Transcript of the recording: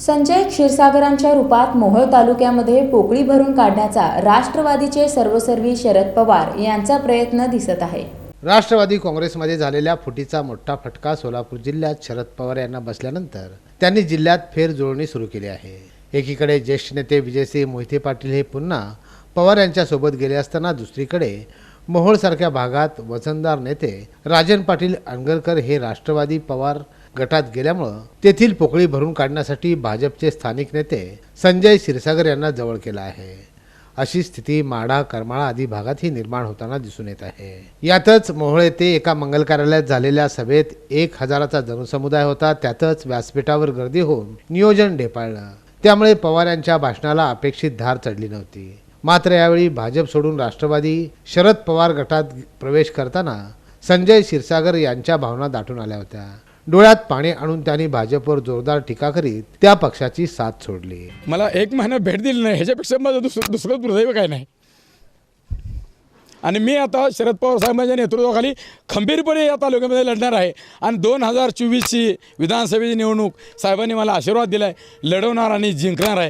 संजय क्षीरसागरांच्या रूपात मोहोळ तालुक्यामध्ये पोकळी भरून काढण्याचा राष्ट्रवादीचे सर्वसर्वी शरद पवार यांचा प्रयत्न दिसत आहे. राष्ट्रवादी काँग्रेसमध्ये झालेल्या फुटीचा मोठा फटका सोलापूर जिल्ह्यात शरद पवार यांना बसल्यानंतर त्यांनी जिल्ह्यात फेरजुळणी सुरू केली आहे. एकीकडे ज्येष्ठ नेते विजयसिंह मोहिते पाटील हे पुन्हा पवार यांच्यासोबत गेले असताना दुसरीकडे मोहोळसारख्या भागात वजनदार नेते राजन पाटील अणगरकर हे राष्ट्रवादी पवार गटात गेल्यामुळं तेथील पोकळी भरून काढण्यासाठी भाजपचे स्थानिक नेते संजय क्षीरसागर यांना जवळ केला आहे. अशी स्थिती माढा करमाळा आदी भागातही निर्माण होताना दिसून येत आहे. यातच मोहळे ते एका मंगल कार्यालयात झालेल्या सभेत एक हजाराचा जनसमुदाय होता. त्यातच व्यासपीठावर गर्दी होऊन नियोजन ढेपाळलं. त्यामुळे पवार यांच्या भाषणाला अपेक्षित धार चढली नव्हती. मात्र यावेळी भाजप सोडून राष्ट्रवादी शरद पवार गटात प्रवेश करताना संजय क्षीरसागर यांच्या भावना दाटून आल्या होत्या. डोळ्यात पाणी आणून त्यांनी भाजपवर जोरदार टीका करीत त्या पक्षाची साथ सोडली. मला एक महिना भेट दिली नाही ह्याच्यापेक्षा माझं दुसरं दुसरं दुर्दैव काय नाही. आणि मी आता शरद पवार साहेबांच्या नेतृत्वाखाली खंबीरपणे या तालुक्यामध्ये लढणार आहे. आणि दोन हजार चोवीसची विधानसभेची निवडणूक साहेबांनी मला आशीर्वाद दिला आहे लढवणार आणि जिंकणार आहे.